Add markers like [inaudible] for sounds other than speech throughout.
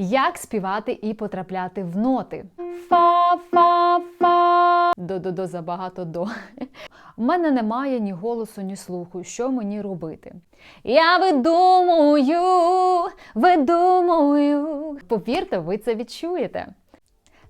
Як співати і потрапляти в ноти? Фа, фа, фа. До, до, до, забагато до. У мене немає ні голосу, ні слуху. Що мені робити? Я видумую, видумую. Повірте, ви це відчуєте.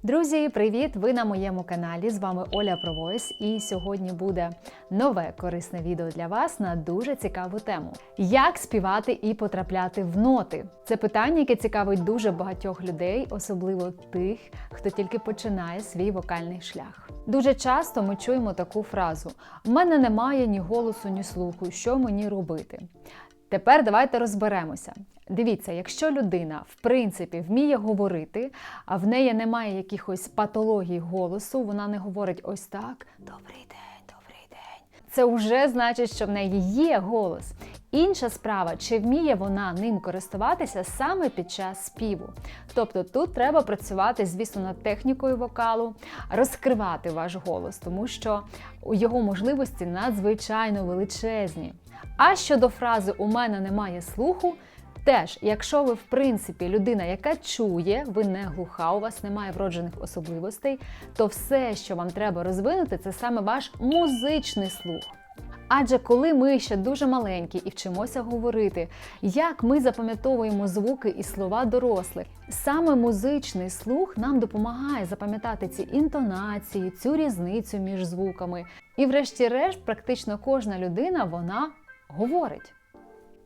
Друзі, привіт! Ви на моєму каналі. З вами Оля Провойс, і сьогодні буде нове корисне відео для вас на дуже цікаву тему: як співати і потрапляти в ноти. Це питання, яке цікавить дуже багатьох людей, особливо тих, хто тільки починає свій вокальний шлях. Дуже часто ми чуємо таку фразу: У мене немає ні голосу, ні слуху. Що мені робити? Тепер давайте розберемося. Дивіться, якщо людина в принципі вміє говорити, а в неї немає якихось патологій голосу, вона не говорить ось так: Добрий день. Це вже значить, що в неї є голос. Інша справа, чи вміє вона ним користуватися саме під час співу. Тобто тут треба працювати, звісно, над технікою вокалу, розкривати ваш голос, тому що його можливості надзвичайно величезні. А щодо фрази У мене немає слуху. Теж, якщо ви, в принципі, людина, яка чує, ви не глуха, у вас немає вроджених особливостей, то все, що вам треба розвинути, це саме ваш музичний слух. Адже коли ми ще дуже маленькі і вчимося говорити, як ми запам'ятовуємо звуки і слова дорослих, саме музичний слух нам допомагає запам'ятати ці інтонації, цю різницю між звуками. І, врешті-решт, практично кожна людина вона говорить.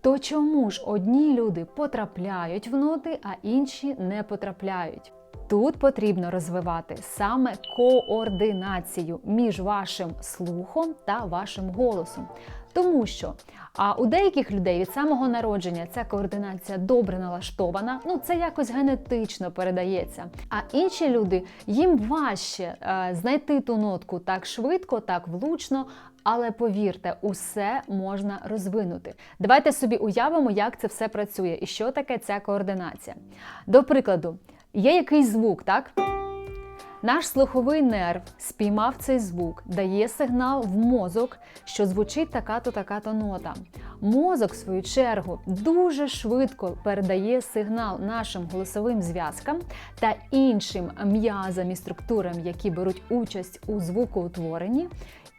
То чому ж одні люди потрапляють в ноти, а інші не потрапляють? Тут потрібно розвивати саме координацію між вашим слухом та вашим голосом. Тому що а у деяких людей від самого народження ця координація добре налаштована, ну це якось генетично передається. А інші люди їм важче е, знайти ту нотку так швидко, так влучно. Але повірте, усе можна розвинути. Давайте собі уявимо, як це все працює і що таке ця координація. До прикладу, є якийсь звук, так? Наш слуховий нерв спіймав цей звук, дає сигнал в мозок, що звучить така-то така-то нота. Мозок, в свою чергу, дуже швидко передає сигнал нашим голосовим зв'язкам та іншим м'язам і структурам, які беруть участь у звукоутворенні.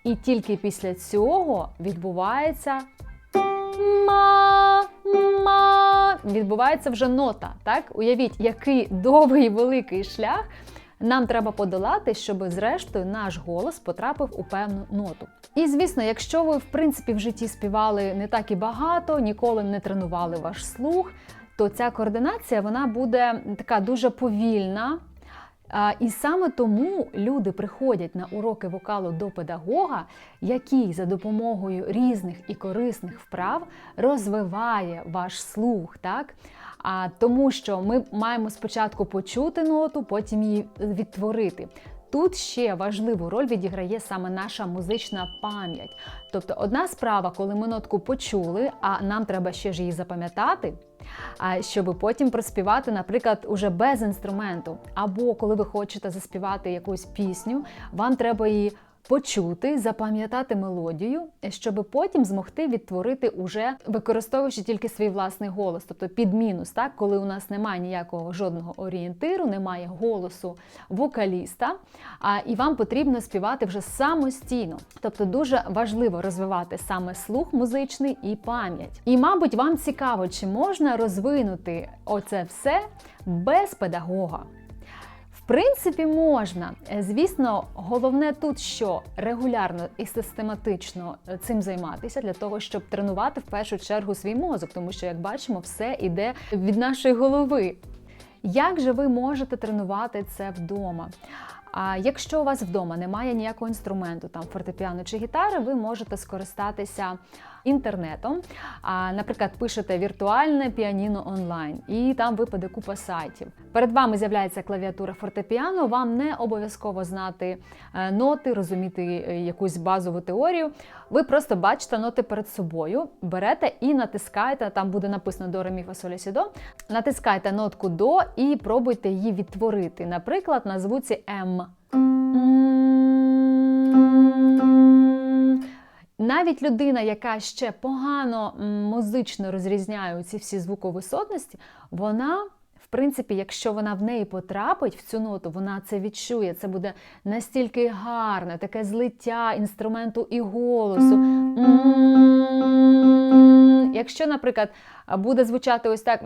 І тільки після цього відбувається ма, ма, відбувається вже нота. Так? Уявіть, який довгий великий шлях нам треба подолати, щоб зрештою наш голос потрапив у певну ноту. І звісно, якщо ви в принципі в житті співали не так і багато, ніколи не тренували ваш слух, то ця координація вона буде така дуже повільна. І саме тому люди приходять на уроки вокалу до педагога, який за допомогою різних і корисних вправ розвиває ваш слух. так? А тому, що ми маємо спочатку почути ноту, потім її відтворити. Тут ще важливу роль відіграє саме наша музична пам'ять. Тобто, одна справа, коли ми нотку почули, а нам треба ще ж її запам'ятати, щоб потім проспівати, наприклад, уже без інструменту. Або коли ви хочете заспівати якусь пісню, вам треба її почути, запам'ятати мелодію, щоб потім змогти відтворити уже використовуючи тільки свій власний голос, тобто під мінус, так коли у нас немає ніякого жодного орієнтиру, немає голосу вокаліста, а і вам потрібно співати вже самостійно. Тобто дуже важливо розвивати саме слух музичний і пам'ять. І, мабуть, вам цікаво, чи можна розвинути оце все без педагога. Принципі, можна. Е, звісно, головне тут, що регулярно і систематично е, цим займатися для того, щоб тренувати в першу чергу свій мозок, тому що, як бачимо, все йде від нашої голови. Як же ви можете тренувати це вдома? А якщо у вас вдома немає ніякого інструменту, там фортепіано чи гітари, ви можете скористатися інтернетом. А, Наприклад, пишете віртуальне піаніно онлайн, і там випаде купа сайтів. Перед вами з'являється клавіатура фортепіано. Вам не обов'язково знати е, ноти, розуміти е, якусь базову теорію. Ви просто бачите ноти перед собою, берете і натискаєте. Там буде написано до ремі фасолі сідо. Натискаєте нотку до і пробуйте її відтворити. Наприклад, на звуці М. Навіть людина, яка ще погано музично розрізняє ці всі звуковисотності, вона в принципі, якщо вона в неї потрапить в цю ноту, вона це відчує. Це буде настільки гарне, таке злиття інструменту і голосу. Якщо, наприклад, буде звучати ось так,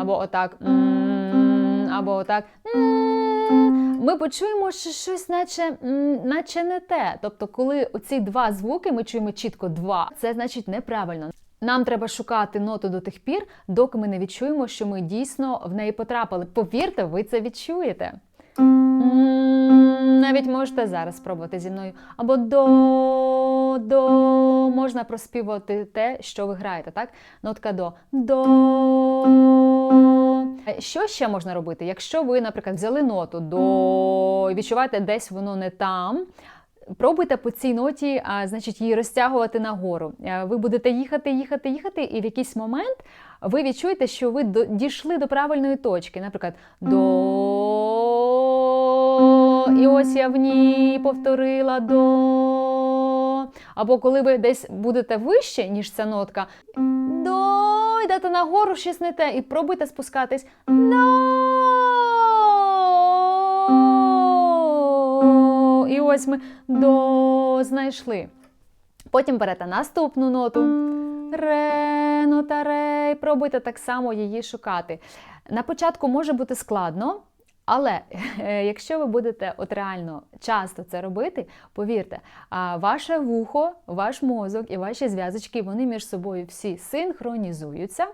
або отак, або отак. Ми почуємо, що щось, наче, наче не те. Тобто, коли оці два звуки ми чуємо чітко два, це значить неправильно. Нам треба шукати ноту до тих пір, доки ми не відчуємо, що ми дійсно в неї потрапили. Повірте, ви це відчуєте. Навіть можете зараз спробувати зі мною. Або до, до. Можна проспівати те, що ви граєте, так? Нотка до. До. Що ще можна робити? Якщо ви, наприклад, взяли ноту до і відчуваєте, десь воно не там. Пробуйте по цій ноті, а, значить, її розтягувати нагору. Е, Ви будете їхати, їхати, їхати, і в якийсь момент ви відчуєте, що ви дійшли до правильної точки. Наприклад, до. І ось я в ній повторила до. Або коли ви десь будете вище, ніж ця нотка, до йдете нагору щось не те, і пробуйте спускатись до. І ось ми до знайшли. Потім берете наступну ноту. Ре, нота ре. і Пробуйте так само її шукати. На початку може бути складно, але [laughs] е, якщо ви будете от реально часто це робити, повірте, ваше вухо, ваш мозок і ваші зв'язочки вони між собою всі синхронізуються,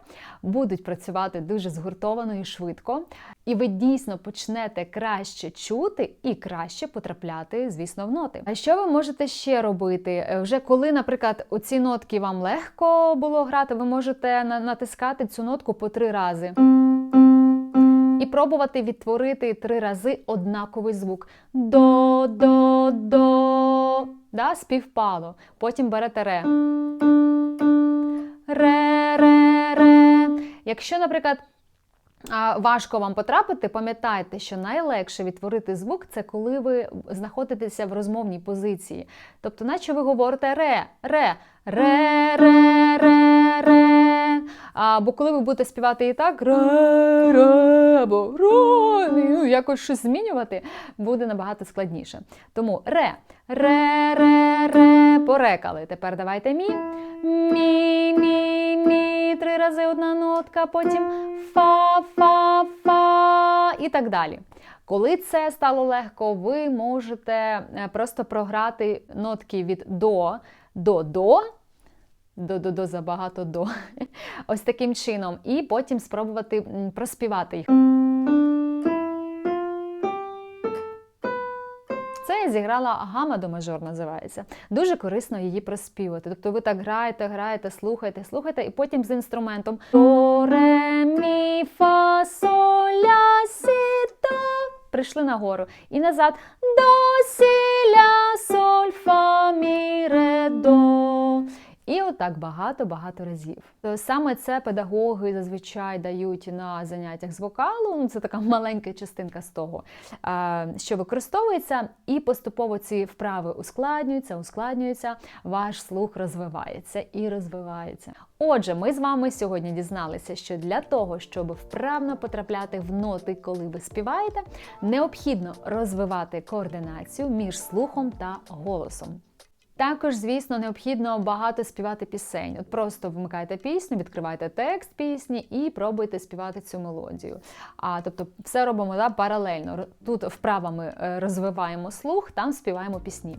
будуть працювати дуже згуртовано і швидко, і ви дійсно почнете краще чути і краще потрапляти, звісно, в ноти. А що ви можете ще робити? Е, Вже коли, наприклад, оці нотки вам легко було грати, ви можете на- натискати цю нотку по три рази. І пробувати відтворити три рази однаковий звук. До, до, до. Да, співпало. Потім берете ре. Ре, ре, ре. Якщо, наприклад, важко вам потрапити, пам'ятайте, що найлегше відтворити звук це коли ви знаходитеся в розмовній позиції. Тобто, наче ви говорите ре, ре, ре, ре, ре, ре. Або коли ви будете співати і так, ре, або ро, ну, якось щось змінювати, буде набагато складніше. Тому ре, ре, ре, ре, порекали. Тепер давайте мі, мі, мі, мі, три рази одна нотка, потім фа, фа, фа і так далі. Коли це стало легко, ви можете е, просто програти нотки від до до до. До до до забагато до. [laughs] Ось таким чином. І потім спробувати проспівати їх. Це я зіграла гама до мажор називається. Дуже корисно її проспівати. Тобто ви так граєте, граєте, слухаєте, слухаєте, і потім з інструментом до, ре, мі, фа, соль, ля, сі, до. Прийшли нагору. І назад до, сі, соль, фа. І отак багато-багато разів. То Саме це педагоги зазвичай дають на заняттях з вокалу. Ну, це така [laughs] маленька частинка з того, що використовується, і поступово ці вправи ускладнюються, ускладнюються, ваш слух розвивається і розвивається. Отже, ми з вами сьогодні дізналися, що для того, щоб вправно потрапляти в ноти, коли ви співаєте, необхідно розвивати координацію між слухом та голосом. Також, звісно, необхідно багато співати пісень. От просто вмикайте пісню, відкривайте текст пісні і пробуйте співати цю мелодію. А тобто, все робимо да, паралельно. Тут вправами ми розвиваємо слух, там співаємо пісні.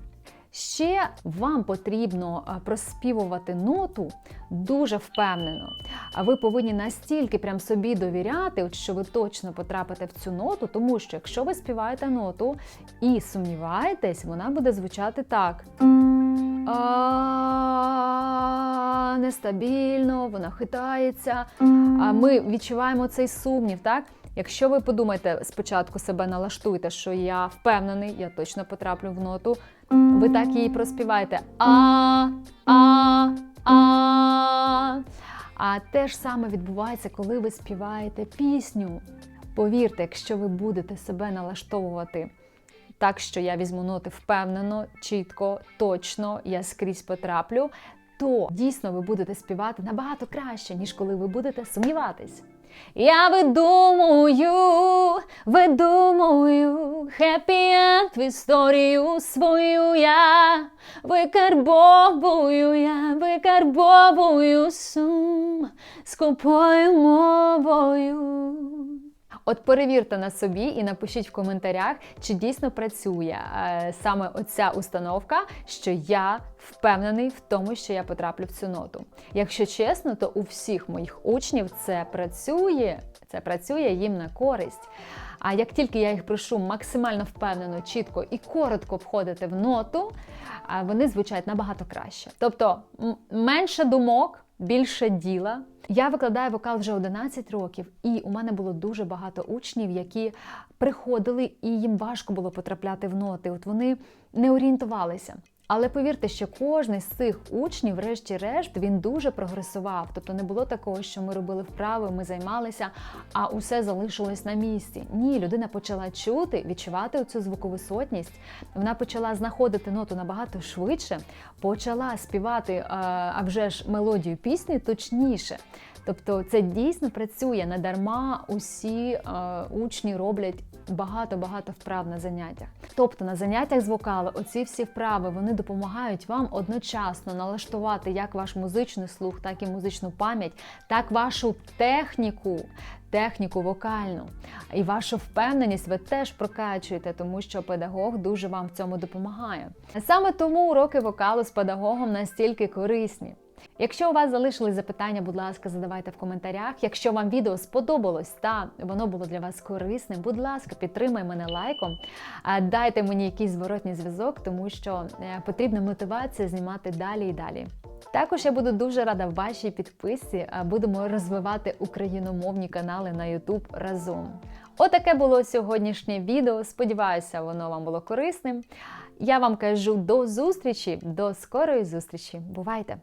Ще вам потрібно е, проспівувати ноту дуже впевнено. А ви повинні настільки прям собі довіряти, от що ви точно потрапите в цю ноту, тому що якщо ви співаєте ноту і сумніваєтесь, вона буде звучати так. Нестабільно, вона хитається. А ми відчуваємо цей сумнів, так? Якщо ви подумаєте, спочатку себе налаштуйте, що я впевнений, я точно потраплю в ноту. Ви так її проспіваєте. А, а, а. А те ж саме відбувається, коли ви співаєте пісню. Повірте, якщо ви будете себе налаштовувати так, що я візьму ноти впевнено, чітко, точно, я скрізь потраплю, то дійсно ви будете співати набагато краще, ніж коли ви будете сумніватись. Я видумую, видумую хеппі-енд в історію свою я викарбовую, я викарбовую сум скупою мовою. От перевірте на собі і напишіть в коментарях, чи дійсно працює е, саме оця установка, що я впевнений в тому, що я потраплю в цю ноту. Якщо чесно, то у всіх моїх учнів це працює, це працює їм на користь. А як тільки я їх прошу максимально впевнено, чітко і коротко входити в ноту, вони звучать набагато краще. Тобто менше думок, більше діла. Я викладаю вокал вже 11 років, і у мене було дуже багато учнів, які приходили і їм важко було потрапляти в ноти. От вони не орієнтувалися. Але повірте, що кожен з цих учнів, врешті-решт, він дуже прогресував. Тобто не було такого, що ми робили вправи, ми займалися, а усе залишилось на місці. Ні, людина почала чути, відчувати цю звуковисотність. Вона почала знаходити ноту набагато швидше, почала співати е, а вже ж мелодію пісні точніше. Тобто це дійсно працює не дарма. Усі е, учні роблять багато-багато вправ на заняттях. Тобто на заняттях з вокалу оці всі вправи вони допомагають вам одночасно налаштувати як ваш музичний слух, так і музичну пам'ять, так вашу техніку. Техніку вокальну і вашу впевненість ви теж прокачуєте, тому що педагог дуже вам в цьому допомагає. Саме тому уроки вокалу з педагогом настільки корисні. Якщо у вас залишились запитання, будь ласка, задавайте в коментарях. Якщо вам відео сподобалось та воно було для вас корисним, будь ласка, підтримай мене лайком, дайте мені якийсь зворотній зв'язок, тому що е, потрібна мотивація знімати далі і далі. Також я буду дуже рада вашій підписці. Будемо розвивати україномовні канали на YouTube разом. Отаке було сьогоднішнє відео. Сподіваюся, воно вам було корисним. Я вам кажу до зустрічі, до скорої зустрічі. Бувайте!